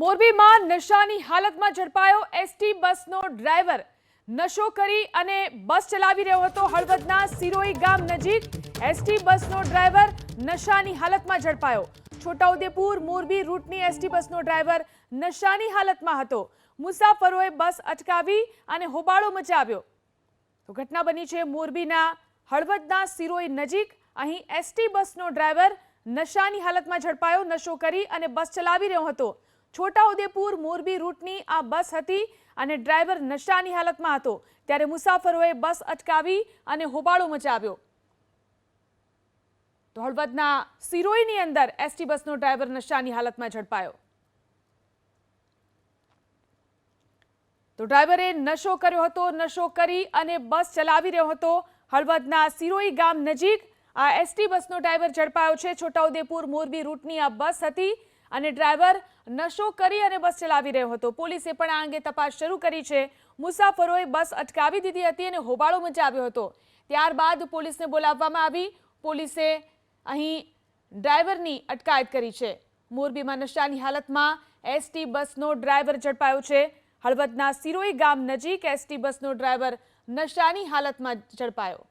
મોરબીમાં નશાની હાલતમાં ઝડપાયો એસટી બસનો ડ્રાઈવર. નશો કરી અને બસ ચલાવી રહ્યો હતો હળવદના સિરોઈ ગામ નજીક. એસટી બસનો ડ્રાઈવર નશાની હાલતમાં ઝડપાયો. છોટાઉદેપુર, મોરબી રૂટની એસટી બસનો ડ્રાઈવર નશાની હાલતમાં હતો. મુસાફરોએ બસ અટકાવી અને હોબાળો મચાવ્યો. તો ઘટના બની છે મોરબીના હળવદના સિરોઈ નજીક. અહીં એસટી બસનો ડ્રાઈવર નશાની હાલતમાં ઝડપાયો, નશો કરી અને બસ ચલાવી રહ્યો હતો. છોટાઉદેપુર મોરબી રૂટની આ બસ હતી અને ડ્રાઈવર નશાની હાલતમાં હતો. ત્યારે મુસાફરોએ બસ અટકાવી અને હોબાળો મચાવ્યો. તો સિરોઈની અંદર એસટી બસનો ડ્રાઈવર નશાની હાલતમાં ઝડપાયો. તો ડ્રાઈવરે નશો કર્યો હતો, નશો કરી અને બસ ચલાવી રહ્યો હતો. હળવદના સિરોઈ ગામ નજીક આ એસટી બસનો ડ્રાઈવર ઝડપાયો છે. છોટાઉદેપુર મોરબી રૂટની આ બસ હતી અને ડ્રાઈવર નશો કરી અને બસ ચલાવી રહ્યો હતો. પોલીસે પણ આ અંગે તપાસ શરૂ કરી છે. મુસાફરોએ બસ અટકાવી દીધી હતી અને હોબાળો મચાવ્યો હતો. ત્યારબાદ પોલીસને બોલાવવામાં આવી. પોલીસે અહીં ડ્રાઈવરની અટકાયત કરી છે. મોરબીમાં નશાની હાલતમાં એસટી બસનો ડ્રાઈવર ઝડપાયો છે. હળવદના સિરોઈ ગામ નજીક એસટી બસનો ડ્રાઈવર નશાની હાલતમાં ઝડપાયો.